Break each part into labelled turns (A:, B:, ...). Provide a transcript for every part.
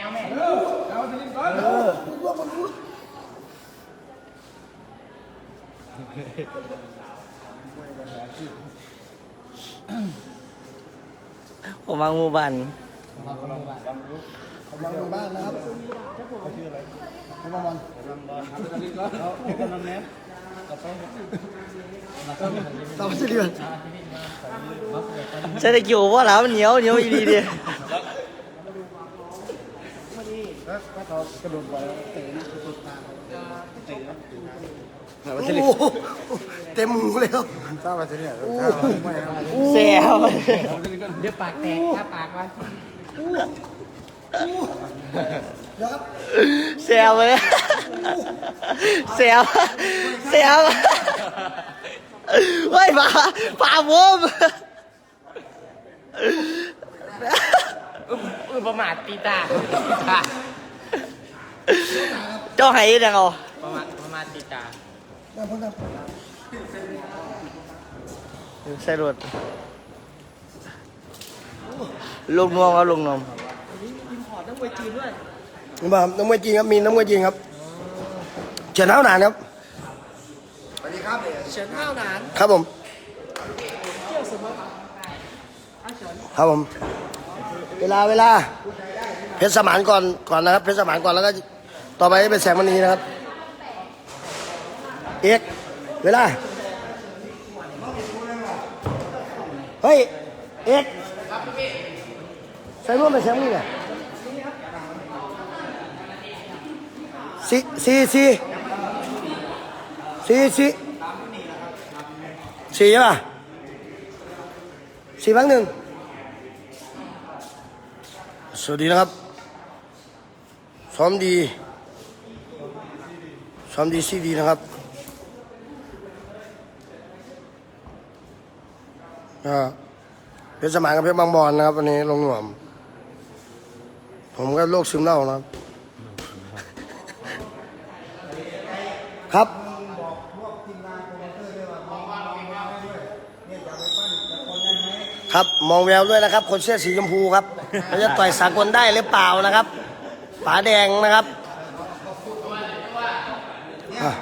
A: เอาแม่
B: เอาจะกินก่อน
C: ผมมาหมู่บ้าน
B: ผมมาดูบ้านนะครับเขาชื่ออะไรเขาบอลจะกินก่อนเอากำลังแนบเราจะเรียน
C: ใช่ได้กิ่วว่าแล้วเหนียวเหนียวอีดีดิ
B: แล้วเขากระโดดไปเตะนะสุดตาเตะนะ
D: โอ้โหเต็มหูเลยครับ
B: ทราบว่าจะเนี่ยทราบไม่
C: แซว
A: เดี๋ยวปากแตกถ้าปากมัน
C: แซวเลยแซวแซวเฮ้ยป่าป่าผม
A: อือประมาทตีตา
C: เจ้าไห้ยังเอา
A: ประมาทประมาทตีตา
C: ใส่รถลูกนวมครับลูกนวม
D: นี่มาน้ำมวยจริงครับมีน้ำมวยจริงครับเฉินเท้าหนานครับ
A: เฉินห้าวนาน
D: ครับผมครับผม เวลาเวลาเพชรสมานก่อนก่อนนะครับเพชรสมานก่อนแล้วก็ ต่อไปเป็นแสงมณีนะครับ เอกเวลา เฮ้ย เอกใส่ร่วมเป็นแสงมณีเนี่ยสี่สี่สี่สี่สี่สี่ใช่ป่ะสี่พักหนึ่งสวัสดีนะครับซ้อมดี ซ้อมดีซีดีนะครับก็เพชรสมานกับเพชรบางบอนนะครับ วันนี้ลงหน่วม ผมก็โรคซึมเศร้านะครับ ครับครับมองแววด้วยนะครับ คนเสื้อสีชมพูครับเขาจะต่อยสากลได้หรือเปล่านะครับฝาแดงนะครับอะ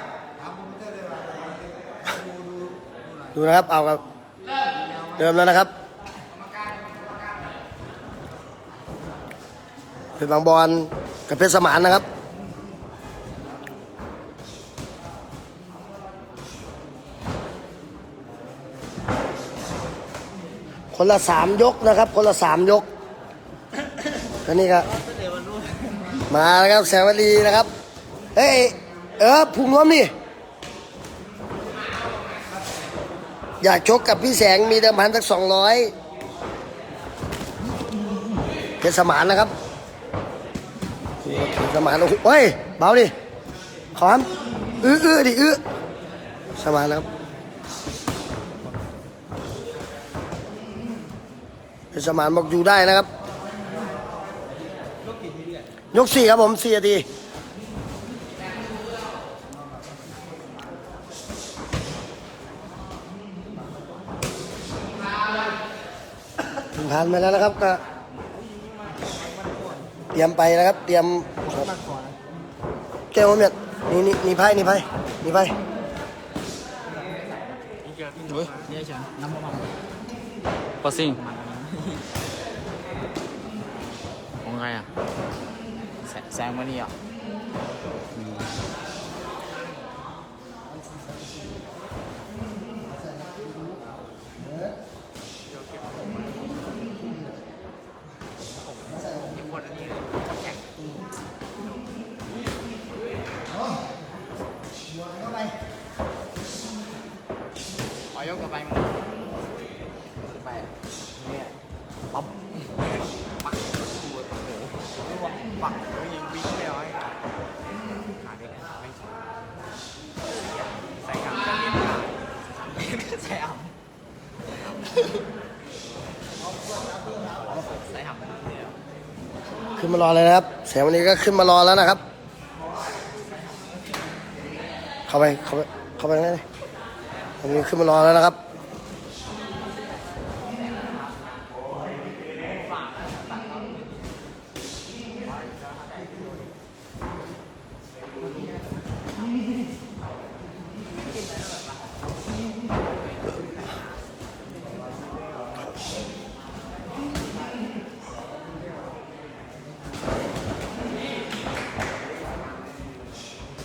D: ดูนะครับ เอาครับเดิมแล้วนะครับ เป็นบางบอลกับเพชรสมานนะครับคนละสามยกนะครับ คนละสามยกก็นี่ครับมาแล้วครับแสงวลีนะครับ เฮ้ย เออภูมิน้อมนี่ อยากชกกับพี่แสงมีเดิมพันสักสองร้อยเพชรสมานนะครับเพชรสมานโอ้ยเบาดิขอมอื้ออื้อดิอื้อสมานนะครับเพชรสมานบอกอยู่ได้นะครับ ยกสี่ครับผมสี่นาที ผ่านไปแล้วนะครับก็เตรียมไปนะครับ เตรียมแก้วเนี่ยนี่นี่นี่ไพ่นี่ไพ่นี่ไพ่
A: เนี่ยเฉินน้ำมัน
E: ปะซิงของไงอะ
A: แสแซงมานี่อะ อายกกลับไปมึงไปเนี่ยปั๊บปักตัวโอ้โหปักแล้วยิงวิ่งไม่เอาให้ขาดเด็กไม่ใช่ใส่กลับจะเล่นขาดใส่อ่ำใส่อ่ำ
D: ขึ้นมารอเลยนะครับแสงวันนี้ก็ขึ้นมารอแล้วนะครับ เข้าไป เข้าไป เข้าไปเลย ตรงนี้ขึ้นมารอแล้วนะครับ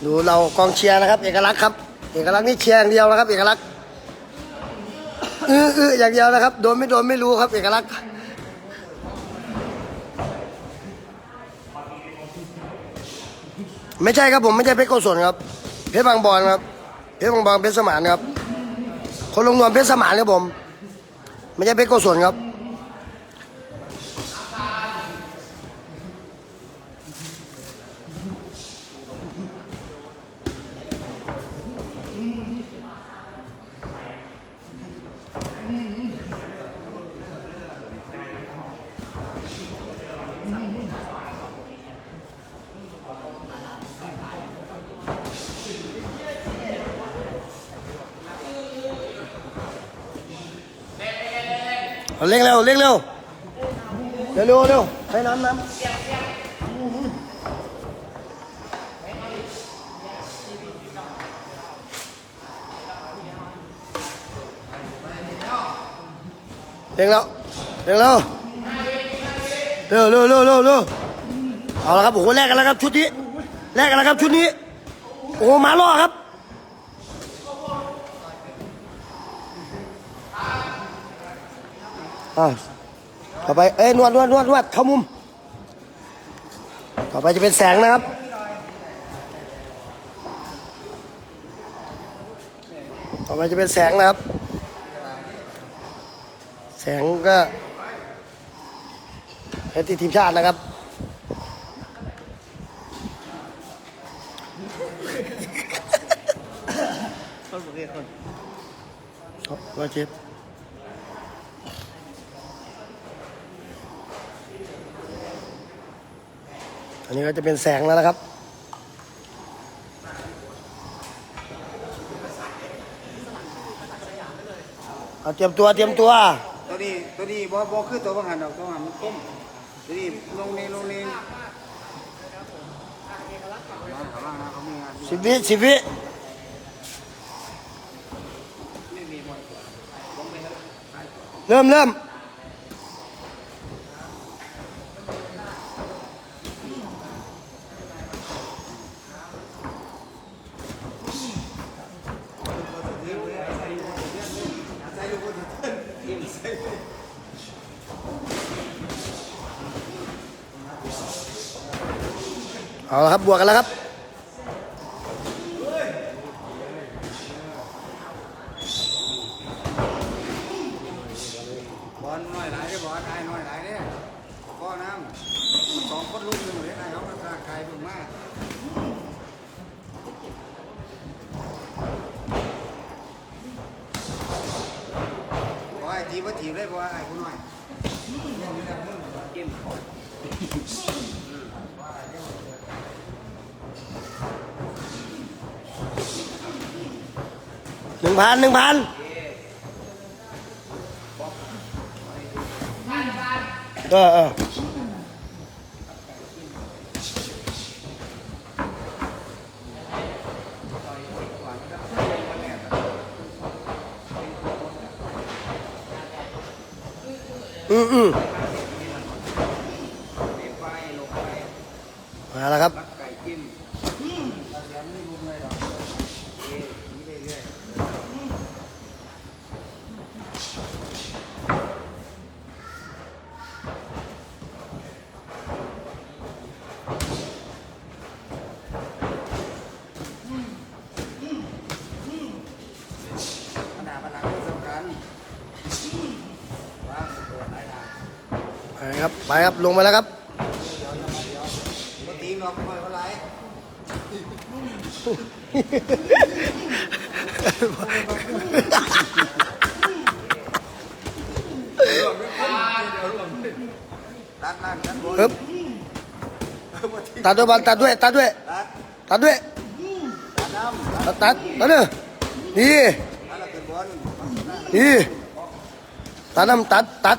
D: ดูเรากองเชียร์นะครับ เอกลักษณ์ครับ อกลักษณ์นี่เชียร์อย่างเดียวนะครับ เอกลักษณ์เออเอออย่างเดียวนะครับ โดนไม่โดนไม่รู้ครับ เอกลักษณ์ไม่ใช่ครับผมไม่ใช่เพชรโกศลครับเพชรบางบอนครับเพชรบางบอนเพชรสมานครับ คนลงนวมเพชรสมานครับผม ไม่ใช่เพชรโกศลครับ เร่งเร็วเร่งเร็วเร็วเร็วเร็วให้น้ำน้ำเร่งแล้วเร่งแล้วเร็วเร็วเร็วเร็วเร็วเอาละครับโอ้โหแลกกันแล้วครับชุดนี้แลกกันแล้วครับชุดนี้ โอ้โหมาล่อครับ อ่าต่อไป เอ้ยนวดนวดนวดนวดเข้ามุม ต่อไปจะเป็นแสงนะครับ ต่อไปจะเป็นแสงนะครับ แสงก็เป็นที่ทีมชาตินะครับก็เจ็บ อันนี้ก็จะเป็นแสงแล้วนะครับเอาเตรียมตัวเตรียมตัว
B: ตัวนี้ตัวนี้บ่บ่คือตัวบางหันดอกตัวหันมันก้มตัวนี้ลงนี่ลงนี่งานเขาบ้างนะเขามีงาน
D: สิบวิสิบวิเริ่มเริ่ม เอาละครับบวกกันแล้วครับ
B: บอลน้อยหลายเด้อบอลไอ้น้อยหลายเด้ก็น้ำสองคนลูกหนึ่งเลยไอ้เขามันร่างกายเพิ่งมากขอไอ้ทีมว่าทีมได้บ่ไอ้ผู้น้อย
D: หนึ่ งพันหนึ่งพันเออเอออืมอืมมาแล้วครับ
B: ขนาดผนังก็สำคัญว่างเปิดหลายทาง
D: ไปครับไปครับลงมาแล้วครับ
B: ปกติเราไม่ค่อยเท่าไหร่ตัดนั่นตัดบน
D: ปึ๊บตัดด้วยบอลตัดด้วยตัดด้วย
B: ตัด
D: ตัดด้วย
B: ตัดน้ำตัด
D: ตัดตัดตัดเด้อนี่
B: ตัดแล้วเป็นบอล
D: นี่ตัดน้ำตัดตัด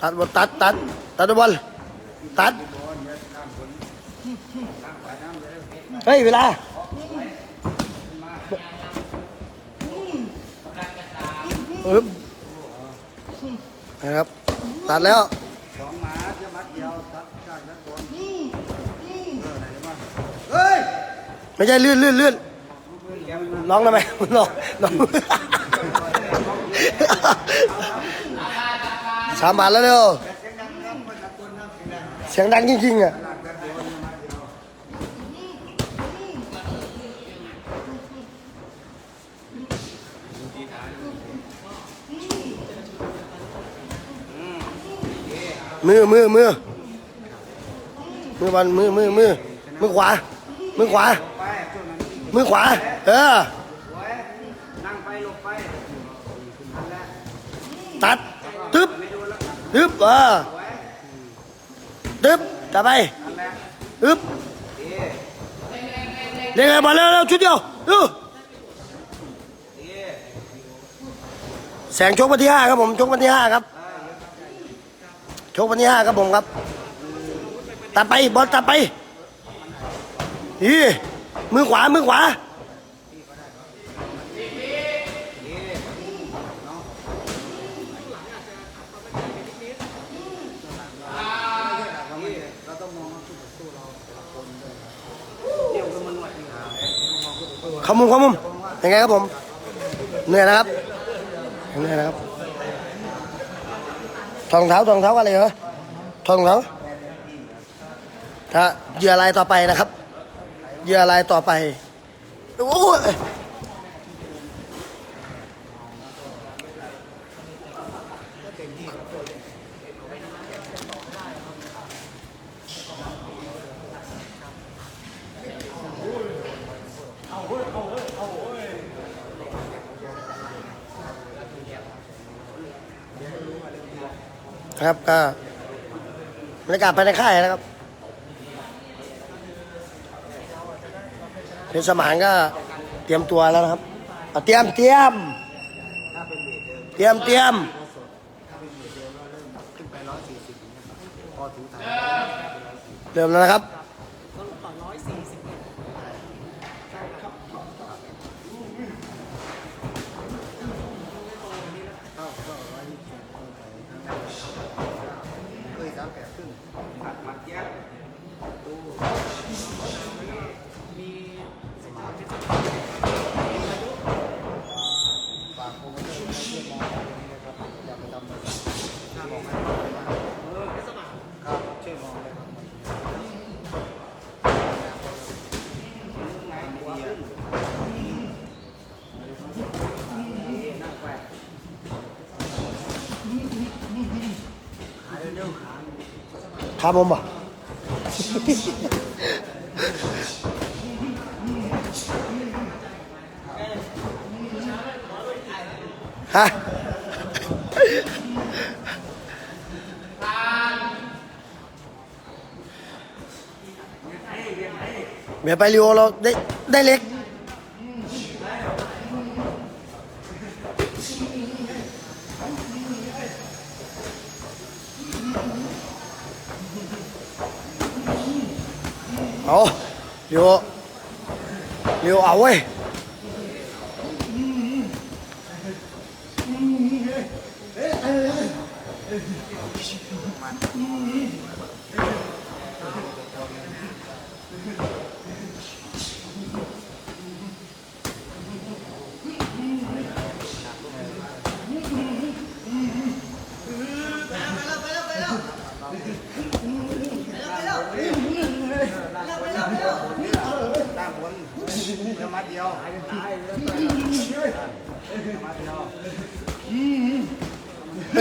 D: ตัดบอลตัดตัดตัดบอลตัดเฮ้ยเวลา
B: อึ๊บนะครับ ตัดแล้ว
D: สองหมาจะมัดเดียวตัดจากนักบอลเฮ้ย
B: ไม่ใช่ลื่นลื่นลื่น ร้องทำไมร้องร้องสามบาทแล้วเร็วเสียงดังจริงๆอะมือมือมือมือบอลมือมือมือมือขวามือขวา มือขวา เออ
D: นั่งไปหลบไป
B: ตัด ตึ๊บตึ๊บเออตึ๊บกลับไปตึ๊บเรียกอะไรมาเร็วเร็วชุดเดียวดูแสงชกวันที่ห้าครับผมชกวันที่ห้าครับชกวันที่ห้าครับผมครับตัดไปบอลตัดไปนี่ มือขวา มือขวาขมุมขมุมยังไงครับผม เหนื่อยนะครับ เหนื่อยนะครับถองเท้าถองเท้าอะไรเหรอถอดรองเท้าถ้าเหยื่ออะไรต่อไปนะครับ เหยื่ออะไรต่อไป โอ้ยครับก็บรรยากาศภายในค่ายนะครับ เพชรสมานก็เตรียมตัวแล้วนะครับเอาเตรียมเตรียมเตรียมเตรียมเริ่มแล้วนะครับ ครับผมบ่ ฮะ เบียร์ไปริโอเราได้ได้เล็ก เอาเร็วเร็วเอาเว้ย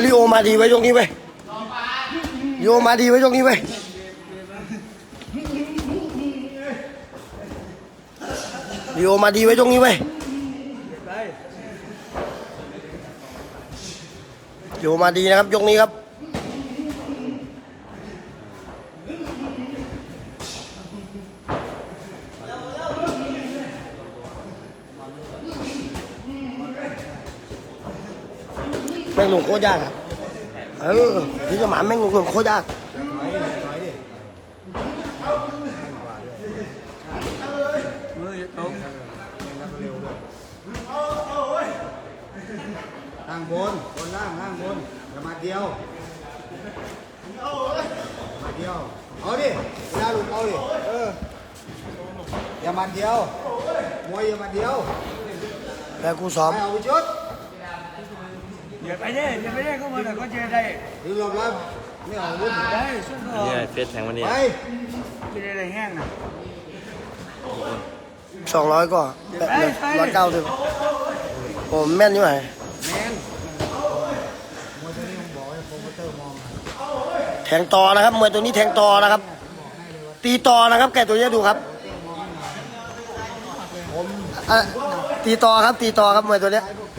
B: ลิโอมาดีไว้ตรงนี้ไว้ลิโอมาดีไว้ตรงนี้ไว้ลิโอมาดีไว้ตรงนี้ไว้ลิโอมาดีนะครับยกนี้ครับ ลงโคตรยากครับเออที่จะหมาแม่งลงโคตรยากล่างบนบนล่างล่างบนอย่ามาเดียวมาเดียวเอาดิเวลาหลุดเอาดิเอออย่ามาเดียวมวยอย่ามาเดียว
D: แม่กูซ้อม
B: ไปเอาไปชุด
F: อย่าไปเนี่ยอย่าไปเนี่ยเข้ามาแต่ก็เจอได้
B: หรือหลบแล้วไม่เอาวุ้น
F: ได้ช่วยเขา
E: เนี่ยเฟสแทงวันนี้
B: ไป
F: ไม่ได้อะไรแห้งนะ
D: สองร้อยกว่าแบบร้อยเก้าสิบโอ้แม่นอยู่ไหน
B: แมนมวยตัวนี้ผมบอกให้โปรโมเตอร์มอง
D: แทงต่อนะครับมวยตัวนี้แทงต่อนะครับ ตีต่อนะครับ แกตัวนี้ดูครับอะตีต่อครับตีต่อครับมวยตัวเนี้ย
B: ไอ้พวก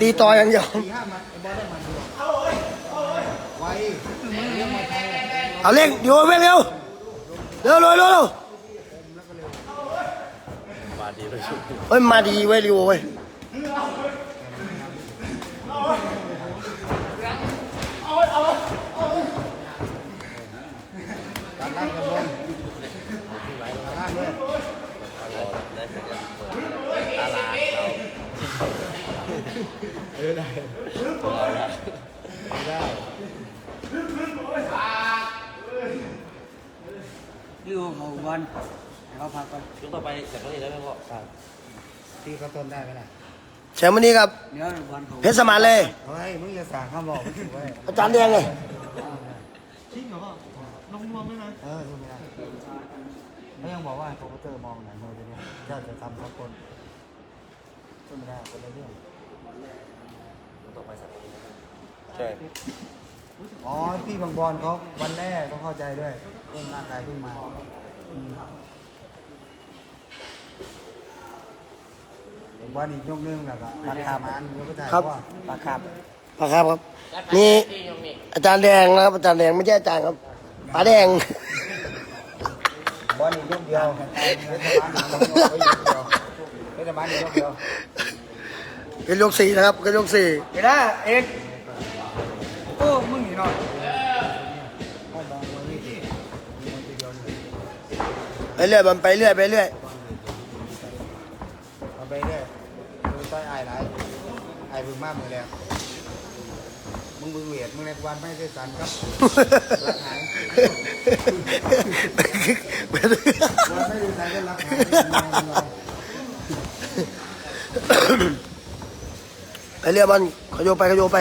D: ตีต่ออย่างเดียว
B: สี่ห้ามัดไอ้บอลได้มันเดียวไว้เรื่องมวยไทย
D: เอาเร่งเดี๋ยวเร่งเร็วเร็วเร็วเร็วเร็วเฮ้ยมาดีเว้ยริวเว้ย
B: การล่างกันบนการล่างเลยได้
F: ดูเขาวันเขาพักก่อน
B: ที่เขาทนได้ไหมล่ะ
D: แชมป์วันนี้ครับ
F: เดี๋ยววันเขา
D: เพชรสมานเลย
B: เฮ้ยมึงอย่าสั่งข้ามบอกไม่ถูกเว้ย
D: อาจารย์แดงเลย
B: จริงเหรอลงรวมไม่นะเออดูไม่ได้เขายังบอกว่าโปรโมเตอร์มองไหนมวยตัวเนี้ยเจ้าจะทำสักคนช่วยไม่ได้คนละเรื่อง
E: ใช่
B: อ๋อพี่บางบอลเขาวันแรกต้องเข้าใจด้วยเรื่องร่างกายเพิ่งมาอืมผมว่าอีกยกนึงแล้วก็ราคามันยกไปถ่าย
D: ครับ
B: ว่าราคา
D: ปากครับครับ นี่อาจารย์แดงนะครับอาจารย์แดงไม่ใช่อาจารย์ครับป๋าแดง
B: บอลอีกยกเดียวเทศบาลอีกยกเดียวเทศบาลอีกยกเดียว
D: เป็นยกสี่นะครับเป็นยกสี่
F: เดี๋ยวนะเอกโอ้มึงนี่หน่อย
B: ให้บางมวยนี่สิมวยทีเดียวนี่
D: ไปเรื่อยมันไปเรื่อยไปเรื่อย
B: เอาไปเรื่อยมึงต้อยอายหลายอายบึงมากมือแล้วมึงบึงเวียดมึงในวันไม่ได้สันครับรักหายวันไม่ได้สันก็รักหาย
D: ไปเรื่อยมันขยโยไปขยโยไป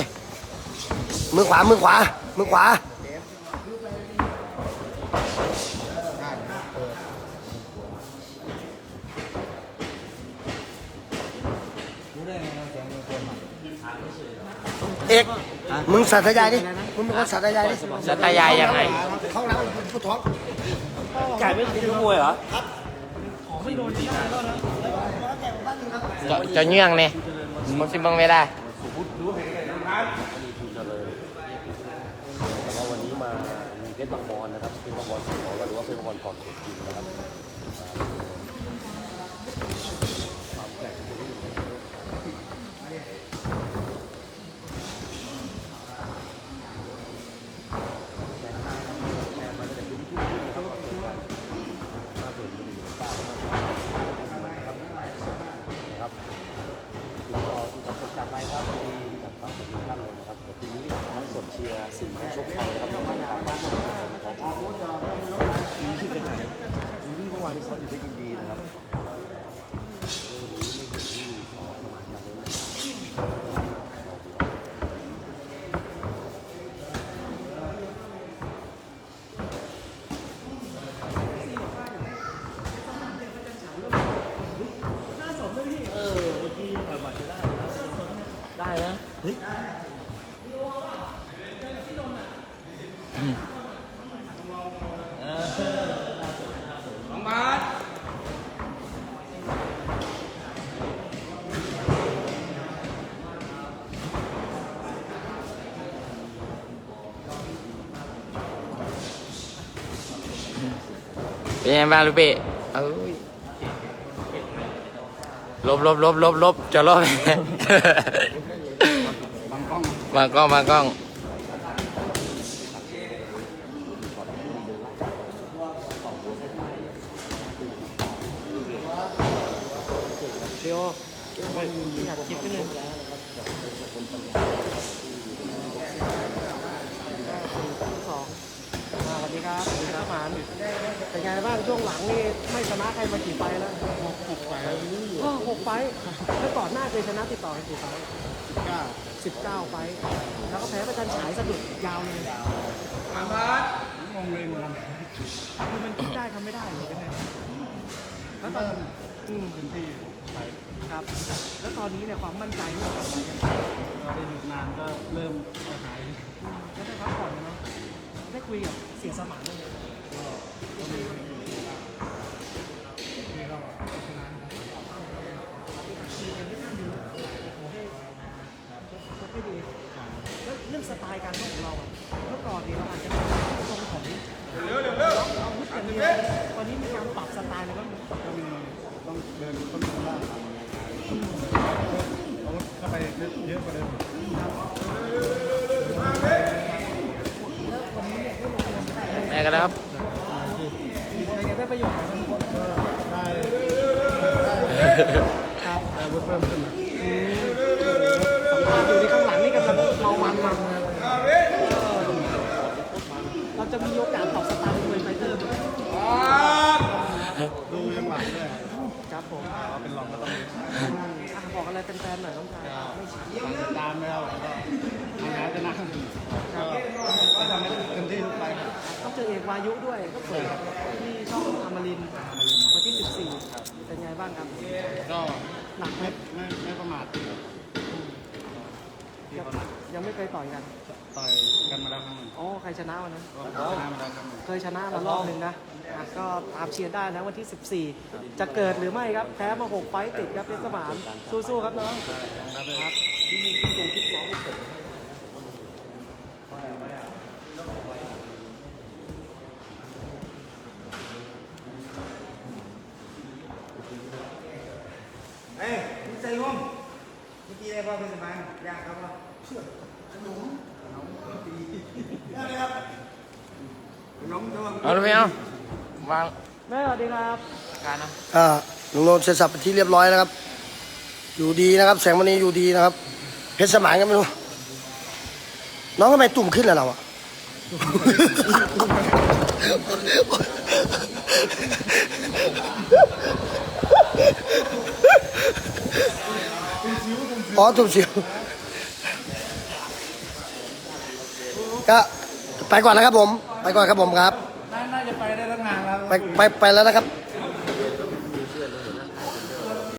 D: มือขวา มือขวา มือขวา
B: รู้ได้ไงเราเสียงมือคนมา
D: เอก มึงสาธยายดิ มึงเป็นคนสาธยายดิ
E: จะตายายยังไง
D: เข้าแล้วผู้ท้อง
E: กายไม่ใช่มวยเหรอจะจะเนื่องเนี่ยมันสิบังไม่ได้
G: วันนี้มามีเพ ชรบางบอนนะครับเพชรบางบอนสีหอหรือว่าเพชรบางบอนก่อนเกิดกินนะครับ จากไปครับมีกับตั้งแต่ท่านเลยนะครับแต่ทีนี้ทั้งสดเชียร์สิ่งที่ชกไทยนะครับที่ทางบ้านของมีที่เป็นไหนมีเมื่อวานนี้เขาอยู่ที่ยินดีนะครับได้นะ
E: เป็นยังไงบ้างลูกพี่เอ้ยลบลบลบลบลบจะลบ
B: บางกล้อง
E: มากล้องมากล้อง
B: เส
A: องสวัสดีครับสวัสดีครับหมาน เป็นไงบ้างช่วงหลังนี่ไม่ชนะใครมากี่ไฟล์แล้วหกหกไฟก็หกไฟล์แล้วก่อนหน้าเคยชนะติดต่อกันกี่ไฟล์สิบเก้าไฟล์แล้วก็แพ้ประจันฉายสะดุดยาวเลยมามางงเลยงงคือมันคิดได้ทำไม่ได้หรือยังไงแล้วตอนอืมครับ แล้วตอนนี้เนี่ยความมั่นใจนี่กลับมายังไง
F: ก็ได้หยุดนานก็เริ่มหาย
A: ก็ได้พักผ่อนเนาะได้คุยกับเสียสมานเลย ก็ดีแล้วเรื่องสไตล์การชกของเราอะเมื่อก่อนนี่เราอาจจะเป็นทรงของเร็วเร็วเร็วอาวุธอย่างเดียวตอนนี้มีการปรับสไตล์เลยบ้างไหม
F: ก็มีต้องเดินต้นต้นบ้างอาวุธเข้าไปเยอะกว่าเดิม อะ
A: บอ
F: กอะ
A: ไรแฟนๆหน่อยน้องชายไม่ช้า
F: ติดตามแล้วก็ทำงานจะนั่งก็ก็ทำให้เต็มที่ทุกไปครับ
A: ต้องเจอเอกวายุด้วยก็เปิดที่ช่องอมรินทร์วันที่ 14 เป็นไงบ้างครับ
F: ก็
A: หนักไหม
F: ไม่ไม่ไม่ประมาทครับที่ประมาท
A: ยังไม่เคยต่อยกัน
F: ต่อยกันมาแล้วครั้งหนึ่ง
A: อ๋อใครชนะวันนั้น
F: ก็ชนะมาแล้วครั้งหนึ่ง
A: เคยชนะมารอบหนึ่งนะ อะก็ตามเชียร์ได้นะวันที่ 14 จะเกิดหรือไม่ครับ แพ้มา 6 ไฟต์ติดครับเพชรสมานสู้ๆครับน้องครับที่มีที่ตรงที่ซ้อม
F: เอ้ยใจร่วมเมื่อกี้ได้ป่ะเป็นสบายยากครับว่า
E: เอาเลยเอา วาง
A: แม่สวัสดีครับ
E: การนะ
D: อ่าลุงโนนเสร็จสับเป็นที่เรียบร้อยแล้วครับ อยู่ดีนะครับ แสงมณีอยู่ดีนะครับ เพชรสมานก็ไม่รู้ น้องทำไมตุ่มขึ้นล่ะเราอะ อ๋อตุ่มสิวก็ไปก่อนนะครับผม ไปก่อนครับผมครับ
F: น่าจะไปได้ตั้งนานแล้ว
D: ไปไปไปแล้วนะครับ